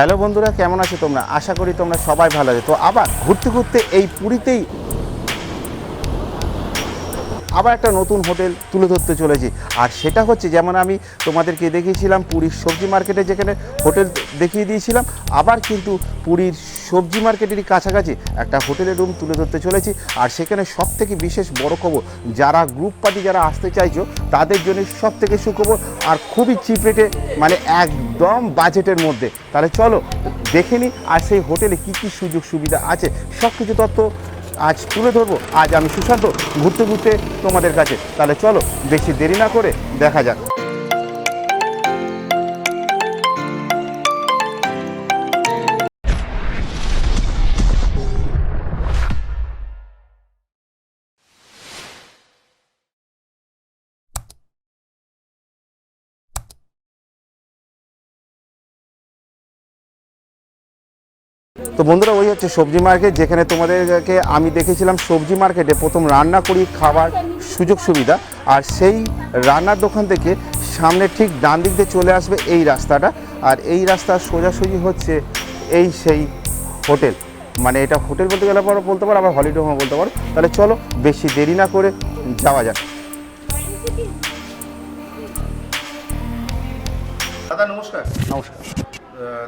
Hello বন্ধুরা, কেমন আছো তোমরা? আশা করি তোমরা সবাই ভালো আছো। তো আবার ঘুরতে ঘুরতে এই পুরীতেই আবার একটা নতুন হোটেল তুলে ধরতে চলেছি। আর সেটা হচ্ছে যেমন আমি তোমাদেরকে দেখিয়েছিলাম পুরীর সবজি মার্কেটে যেখানে হোটেল দেখিয়ে দিয়েছিলাম, আবার কিন্তু পুরীর সবজি মার্কেটেরই কাছাকাছি একটা হোটেলের রুম তুলে ধরতে চলেছি। আর সেখানে সব থেকে বিশেষ বড় খবর, যারা গ্রুপ পার্টি যারা আসতে চাইছো, তাদের জন্য সব থেকে সুখবর আর খুবই চিপ রেটে মানে একদম বাজেটের মধ্যে। তাহলে চলো, দেখে নিই আর সেই হোটেলে কী কী সুযোগ সুবিধা আছে। সব কিছু তথ্য আজ তুলে ধরবো, আজ আমি সুশান্ত ঘুরতে ঘুরতে তোমাদের কাছে। তাহলে চলো, বেশি দেরি না করে দেখা যাক। তো বন্ধুরা ওই হচ্ছে সবজি মার্কেট যেখানে তোমাদেরকে আমি দেখেছিলাম সবজি মার্কেটে প্রথম রান্না করি খাবার সুযোগ সুবিধা। আর সেই রান্নার দোকান থেকে সামনে ঠিক ডান দিক দিয়ে চলে আসবে এই রাস্তাটা। আর এই রাস্তা সোজাসুজি হচ্ছে এই সেই হোটেল। মানে এটা হোটেল বলতে গেলে পরে বলতে পারো আবার হলিডে হোম বলতে পারো। তাহলে চলো বেশি দেরি না করে যাওয়া যাক। দাদা নমস্কার। নমস্কার।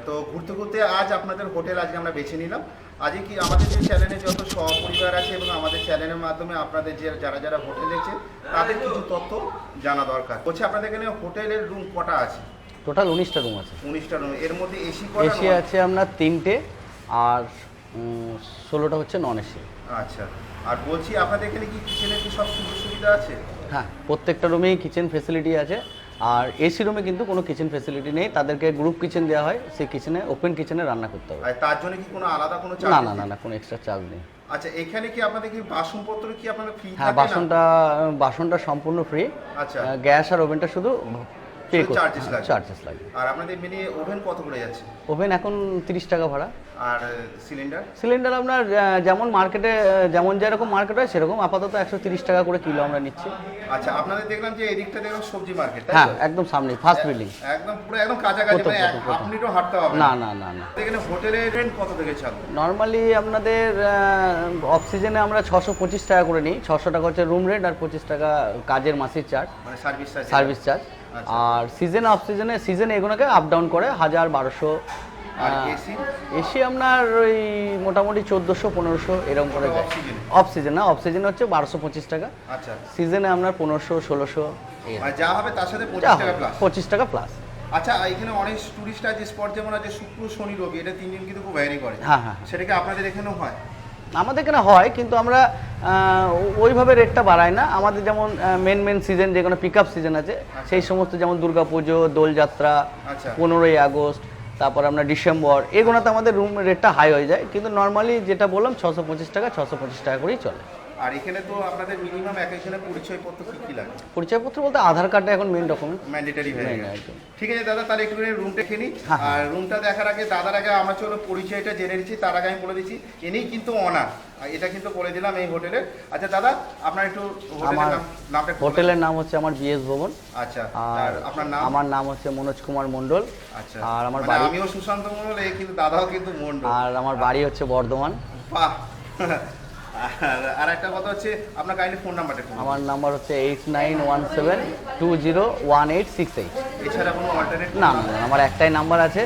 তো ঘুরতে ঘুরতে আজ আপনাদের হোটেল আজকে আমরা বেছে নিলাম। আজকে কি আমাদের যে চ্যানেলে যত সপরিবার আছে এবং আমাদের চ্যানেলের মাধ্যমে আপনাদের যে যারা যারা হোটেল দেখছে তাদের কিছু তথ্য জানা দরকার। বলছি আপনাদের এখানে হোটেলের রুম কটা আছে? টোটাল উনিশটা রুম আছে। উনিশটা রুম এর মধ্যে এসি এসি আছে আপনার তিনটে আর ষোলোটা হচ্ছে নন এসি আচ্ছা। আর বলছি আপনাদের এখানে কি কিচেনের কি সব সুযোগ সুবিধা আছে? হ্যাঁ প্রত্যেকটা রুমেই কিচেন ফেসিলিটি আছে। আর এসি রুমে কিন্তু কোনো কিচেন ফেসিলিটি নেই। তাদেরকে গ্রুপ কিচেন দেওয়া হয়। সেই কিচেনে ওপেন কিচেনে রান্না করতে হবে। তার জন্য কি কোনো আলাদা কোনো চার্জ না না না কোনো এক্সট্রা চার্জ নেই। আচ্ছা এখানে কি আপনাদের কি বাসনপত্র কি আপনাদের ফ্রি হ্যাঁ বাসনটা বাসনটা সম্পূর্ণ ফ্রি আচ্ছা। গ্যাস আর ওভেনটা শুধু পে লাগে। চার্জেস লাগে। আর আপনাদের মিনি ওভেন কত করে যাচ্ছে? ওভেন এখন তিরিশ টাকা ভাড়া। আর সিলিন্ডার সিলিন্ডার আপনার যেমন মার্কেটে যেমন যেরকম মার্কেট হয় সেরকম আপাতত একশো তিরিশ টাকা করে কিলো আমরা নিচ্ছি। আচ্ছা আপনাদের দেখলাম যে এদিকটা দেখলাম সবজি মার্কেট তাই হ্যাঁ একদম সামনে ফার্স্ট বিল্ডিং একদম পুরো একদম কাছাকাছি মানে। হাফ মিনিটও হাঁটতে হবে না। না না না এখানে হোটেলের রেন্ট কত থেকে চালু? নর্মালি আপনাদের অফ সিজনে আমরা ছশো পঁচিশ টাকা করে নিই। ছশো টাকা হচ্ছে রুম রেন্ট আর পঁচিশ টাকা কাজের মাসিক চার্জ মানে সার্ভিস চার্জ সার্ভিস চার্জ। আর সিজন অফ সিজনে সিজনে এগুলোকে আপ ডাউন করে হাজার বারোশো এসি আপনার ওই মোটামুটি চোদ্দোশো পনেরোশো এরকম করে যায়। অফ সিজন না অফ সিজনে হচ্ছে বারোশো পঁচিশ টাকা। আচ্ছা। সিজনে আপনার পনেরোশো ষোলোশো যা হবে তার সাথে পঁচিশ টাকা প্লাস পঁচিশ টাকা প্লাস আচ্ছা এখানে অনেক টুরিস্ট আছে স্পট যেমন আছে শুক্র শনি রবি এটা তিন দিন কিন্তু খুব ভ্যারি করে। হ্যাঁ হ্যাঁ সেটা কি আপনাদের এখানেও হয়? আমাদের এখানে হয় কিন্তু আমরা ওইভাবে রেটটা বাড়াই না। আমাদের যেমন মেন মেন সিজন যে কোনো পিক আপ সিজন আছে সেই সমস্ত যেমন দুর্গা পুজো দোলযাত্রা আচ্ছা। পনেরোই আগস্ট তারপর আমরা ডিসেম্বর এগুলোতে আমাদের রুম রেটটা হাই হয়ে যায়। কিন্তু নর্মালি যেটা বললাম ছশো পঁচিশ টাকা ছশো পঁচিশ টাকা করেই চলে। আর এখানে তো আপনাদের মিনিমাম এখানে পরিচয়পত্র কি কি লাগে পরিচয়পত্র বলতে আধার কার্ডটা এখন মেন ডকুমেন্ট ম্যান্ডেটারি হয়ে গেছে। ঠিক আছে দাদা তাহলে একটু রুম দেখে নিই। হ্যাঁ, আর রুমটা দেখার আগে দাদার আগে আমরা চলো পরিচয়টা জেনে নিচ্ছি তার আগে আমি বলে দিচ্ছি এনেই কিন্তু অনার। এটা কিন্তু বলে দিলাম এই হোটেলের আচ্ছা দাদা আপনার একটু হোটেলের আমার নাম নামটা হোটেলের নাম হচ্ছে আমার বিএস ভবন। আচ্ছা আর আপনার নাম? আমার নাম হচ্ছে মনোজ কুমার মণ্ডল। আচ্ছা আর আমার মানে বাড়ি আমিও সুশান্ত মন্ডল এই কিন্তু দাদাও কিন্তু মন্ডল আর আমার বাড়ি হচ্ছে বর্ধমান। বাহ! আর একটা কথা হচ্ছে আপনার কাইন্ডলি ফোন নাম্বারটা আমার নাম্বার হচ্ছে eight nine one seven two zero one eight six eight এছাড়া কোনো অল্টারনেট না না, আমার একটাই নাম্বার আছে।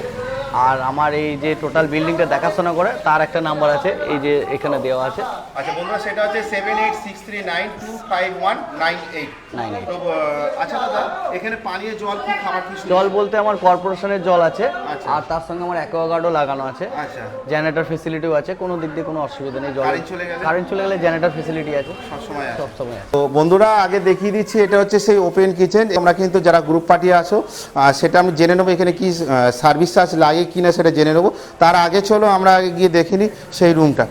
আর আমার এই যে টোটাল বিল্ডিংটা দেখাশোনা করে তার একটা নাম্বার আছে এই যে এখানে দেওয়া আছে। আচ্ছা বন্ধুরা সেটা হচ্ছে seven eight six three nine two five one nine eight nine eight তো আচ্ছা দাদা এখানে পানীয় জল কি খাবার কি জল বলতে আমার কর্পোরেশনের জল আছে আচ্ছা। আর তার সঙ্গে আমার অ্যাকোয়াগার্ডও লাগানো আছে। আচ্ছা। জেনারেটর ফেসিলিটিও আছে কোনো দিক দিয়ে কোনো অসুবিধা নেই জল Current চলে গেলে? কারেন্ট চলে গেলে জেনারেটর ফেসিলিটি আছে। সবসময় আছে। সব সময় আছে। তো বন্ধুরা আগে দেখিয়ে দিচ্ছি এটা হচ্ছে সেই ওপেন কিচেন আমরা কিন্তু যারা গ্রুপ পার্টি আছো সেটা আমি জেনে নেব এখানে কি সার্ভিস চার্জ লাগে কি না সেটা জেনে নেব। তার আগে চলো, আমরা আগে গিয়ে দেখে নিই সেই রুমটা।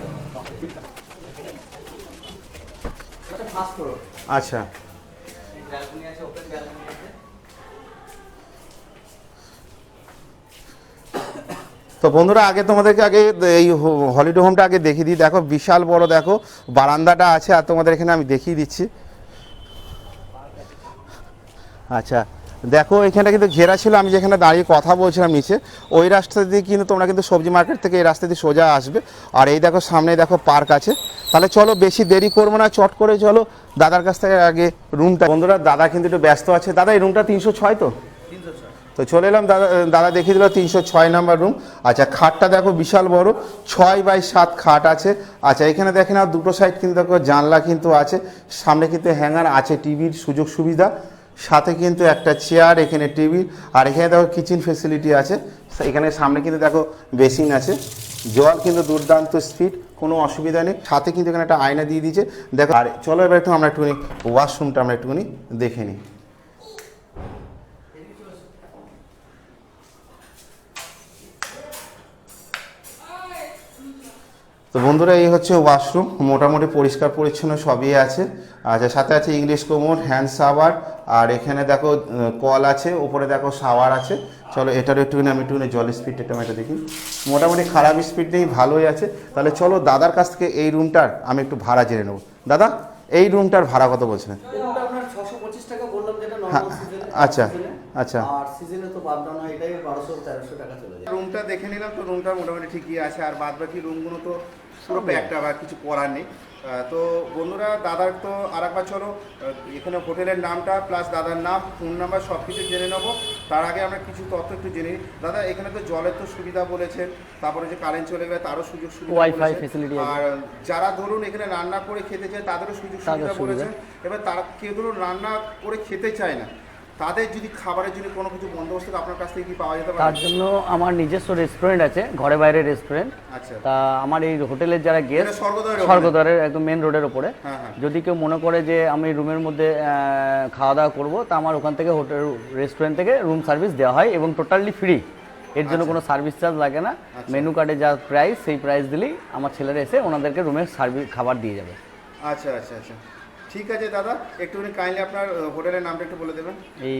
আচ্ছা। তো বন্ধুরা, আগে তোমাদেরকে আগে এই হলিডে হোমটা আগে দেখিয়ে দিই। দেখো, বিশাল বড়, দেখো, বারান্দাটা আছে, আর তোমাদের এখানে আমি দেখিয়ে দিচ্ছি। আচ্ছা। দেখো, এখানটা কিন্তু ঘেরা ছিল, আমি যেখানে দাঁড়িয়ে কথা বলছিলাম নিচে, ওই রাস্তা দিয়ে কিন্তু তোমরা কিন্তু সবজি মার্কেট থেকে এই রাস্তা দিয়ে সোজা আসবে। আর এই দেখো, সামনে দেখো পার্ক আছে। তাহলে চলো, বেশি দেরি করব না, চট করে চলো, দাদার কাছ থেকে আগে রুমটা বন্ধুরা, দাদা কিন্তু একটু ব্যস্ত আছে। দাদা, এই রুমটা তিনশো ছয় তো? তো চলে এলাম, দাদা দাদা দেখিয়ে দিল তিনশো ছয় নাম্বার রুম আচ্ছা খাটটা দেখো, বিশাল বড়। ছয় বাই সাত খাট আছে। আচ্ছা এখানে দেখেন আর দুটো সাইড কিন্তু দেখো, জানলা কিন্তু আছে। সামনে কিন্তু হ্যাঙ্গার আছে, টিভির সুযোগ সুবিধা। সাথে কিন্তু একটা চেয়ার, এখানে টিভি আর এখানে দেখো কিচেন ফেসিলিটি আছে। এখানে সামনে কিন্তু দেখো বেসিন আছে। জল কিন্তু দুর্দান্ত স্পিড কোনো অসুবিধা নেই। সাথে কিন্তু এখানে একটা আয়না দিয়ে দিয়েছে। দেখো, আর চলো এবার একটু আমরা একটুখানি ওয়াশরুমটা আমরা একটুখানি দেখে নিই। তো বন্ধুরা এই হচ্ছে ওয়াশরুম। মোটামুটি পরিষ্কার পরিচ্ছন্ন সবই আছে। আচ্ছা সাথে আছে ইংলিশ কোমোড হ্যান্ড শাওয়ার আর এখানে দেখো কল আছে উপরে দেখো শাওয়ার আছে। চলো এটার একটুখানি আমি একটুখানি জলের স্পিডটা একটু আমি এটা দেখি। মোটামুটি খারাপ স্পিড নেই ভালোই আছে। তাহলে চলো দাদার কাছ থেকে এই রুমটার আমি একটু ভাড়া জেনে নেব। দাদা এই রুমটার ভাড়া কত বলছিলেন হ্যাঁ, আচ্ছা, আচ্ছা। আর সিজনে তো বাদ দাও না এটাই বারোশো তেরোশো টাকা চলে যায়। রুমটা দেখে নিলাম তো রুমটা মোটামুটি ঠিকই আছে আর বাদ বাকি রুমগুলো তো পুরো প্যাকটা বা কিছু করার নেই। তো বন্ধুরা দাদার তো আর একবার চলো এখানে হোটেলের নামটা প্লাস দাদার নাম ফোন নাম্বার সব কিছু জেনে নেব। তার আগে আমরা কিছু তথ্য একটু জেনে নিই। দাদা এখানে তো জলের তো সুবিধা বলেছেন তারপরে যে কারেন্ট চলে গেলে তারও সুযোগ সুবিধা facility আছে। আর যারা ধরুন এখানে রান্না করে খেতে চায় তাদেরও সুযোগ সুবিধা সুবিধা। বলেছেন। এবার তারা কেউ ধরুন রান্না করে খেতে চায় না তাদের যদি খাবারের জন্য কোনো কিছু বন্দোবস্ত আপনার কাছ থেকে কি পাওয়া যেতে পারে? তার জন্য আমার নিজস্ব রেস্টুরেন্ট আছে ঘরে বাইরে রেস্টুরেন্ট আচ্ছা। তা আমার এই হোটেলের যারা গেস্ট স্বর্গদ্বারের একদম মেন রোডের ওপরে। হ্যাঁ, হ্যাঁ। যদি কেউ মনে করে যে আমি রুমের মধ্যে খাওয়া দাওয়া করব তা আমার ওখান থেকে হোটেল রেস্টুরেন্ট থেকে রুম সার্ভিস দেওয়া হয় এবং টোটালি ফ্রি এর জন্য কোনো সার্ভিস চার্জ লাগে না। মেনু কার্ডে যা প্রাইস সেই প্রাইস দিলেই আমার ছেলেরা এসে ওনাদেরকে রুমের সার্ভিস খাবার দিয়ে যাবে। আচ্ছা আচ্ছা আচ্ছা। ঠিক আছে দাদা। একটুখানি কাইন্ডলি আপনার হোটেলের নামটা একটু বলে দেবেন। এই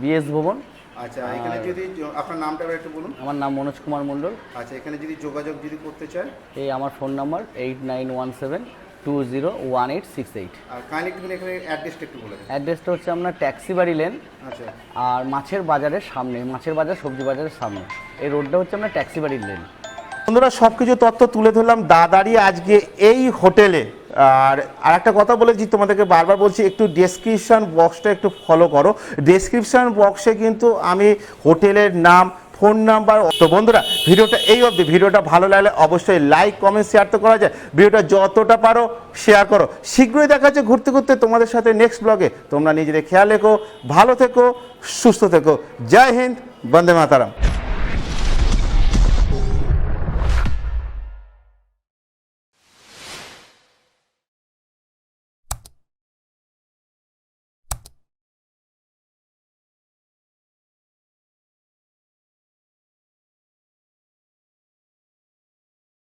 বিএস ভবন। আচ্ছা এখানে যদি আপনার নামটা একটু বলুন। আমার নাম মনোজ কুমার মণ্ডল। আচ্ছা এখানে যদি যোগাযোগ যদি করতে চায় এই আমার phone number eight nine one seven two zero one eight six eight আর কাইন্ডলি এখানে অ্যাড্রেসটা একটু বলে দেন অ্যাড্রেসটা হচ্ছে আপনার ট্যাক্সি বাড়ি লেন আচ্ছা। আর মাছের বাজারের সামনে মাছের বাজার সবজি বাজারের সামনে। এই রোডটা হচ্ছে আপনার ট্যাক্সি বাড়ির লেন বন্ধুরা সব কিছু তথ্য তুলে ধরলাম দাদারই আজকে এই হোটেলে আর আর একটা কথা বলেছি, তোমাদেরকে বারবার বলছি, একটু ডেসক্রিপশন বক্সটা একটু ফলো করো। ডেসক্রিপশন বক্সে কিন্তু আমি হোটেলের নাম ফোন নাম্বার তো বন্ধুরা, ভিডিওটা এই অবধি। ভিডিওটা ভালো লাগলে অবশ্যই লাইক কমেন্ট শেয়ার তো করা যায়। ভিডিওটা যতটা পারো শেয়ার করো। শীঘ্রই দেখা যাচ্ছে ঘুরতে ঘুরতে তোমাদের সাথে নেক্সট ব্লগে তোমরা নিজেদের খেয়াল রেখো, ভালো থেকো, সুস্থ থেকো। জয় হিন্দ, বন্দে মাতারাম।